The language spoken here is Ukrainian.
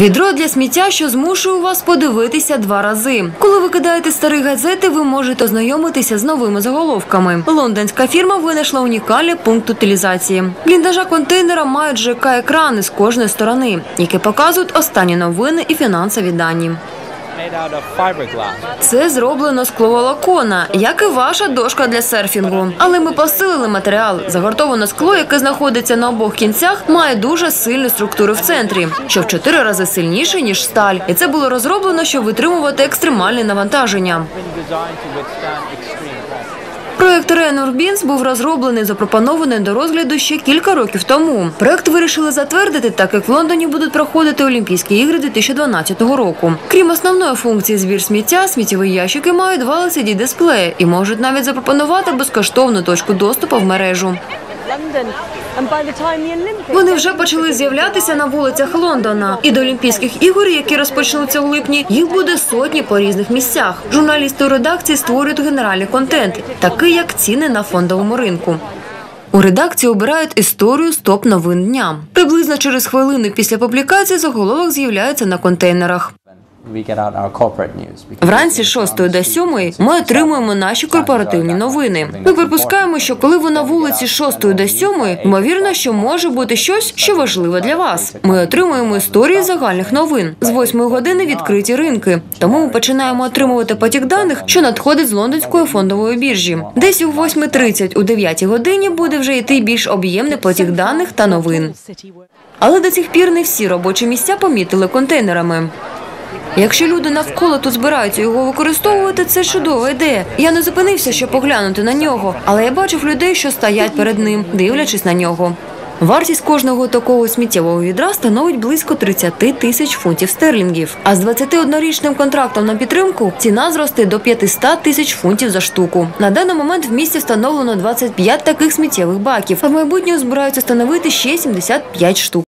Відро для сміття, що змушує вас подивитися два рази. Коли ви кидаєте старі газети, ви можете ознайомитися з новими заголовками. Лондонська фірма винайшла унікальний пункт утилізації. Бліндажа контейнера мають ЖК екрани з кожної сторони, які показують останні новини і фінансові дані. Це зроблено з кловолокона, як і ваша дошка для серфінгу. Але ми посилили матеріал. Загортоване скло, яке знаходиться на обох кінцях, має дуже сильну структуру в центрі, що в чотири рази сильніше ніж сталь. І це було розроблено, щоб витримувати екстремальні навантаження. Проект Ренорбінс був розроблений, запропонований до розгляду ще кілька років тому. Проект вирішили затвердити, так як в Лондоні будуть проходити Олімпійські ігри 2012 року. Крім основної функції збір сміття, сміттєві ящики мають два LCD дисплеї і можуть навіть запропонувати безкоштовну точку доступу в мережу. Вони вже почали з'являтися на вулицях Лондона. І до Олімпійських ігор, які розпочнуться у липні, їх буде сотні по різних місцях. Журналісти у редакції створюють генеральний контент, такий як ціни на фондовому ринку. У редакції обирають історію стоп новин дня. Приблизно через хвилину після публікації заголовок з'являється на контейнерах. Вранці з 6 до 7 ми отримуємо наші корпоративні новини. Ми припускаємо, що коли ви на вулиці з 6 до 7, ймовірно, що може бути щось, що важливе для вас. Ми отримуємо історії загальних новин. З 8 години відкриті ринки. Тому ми починаємо отримувати потік даних, що надходить з лондонської фондової біржі. Десь у 8.30 у 9 годині буде вже йти більш об'ємний потік даних та новин. Але до цих пір не всі робочі місця помітили контейнерами. Якщо люди навколо тут збираються його використовувати, це чудова ідея. Я не зупинився, щоб поглянути на нього, але я бачив людей, що стоять перед ним, дивлячись на нього. Вартість кожного такого сміттєвого відра становить близько 30 тисяч фунтів стерлінгів. А з 21-річним контрактом на підтримку ціна зросте до 500 тисяч фунтів за штуку. На даний момент в місті встановлено 25 таких сміттєвих баків, а в майбутньому збираються встановити ще 75 штук.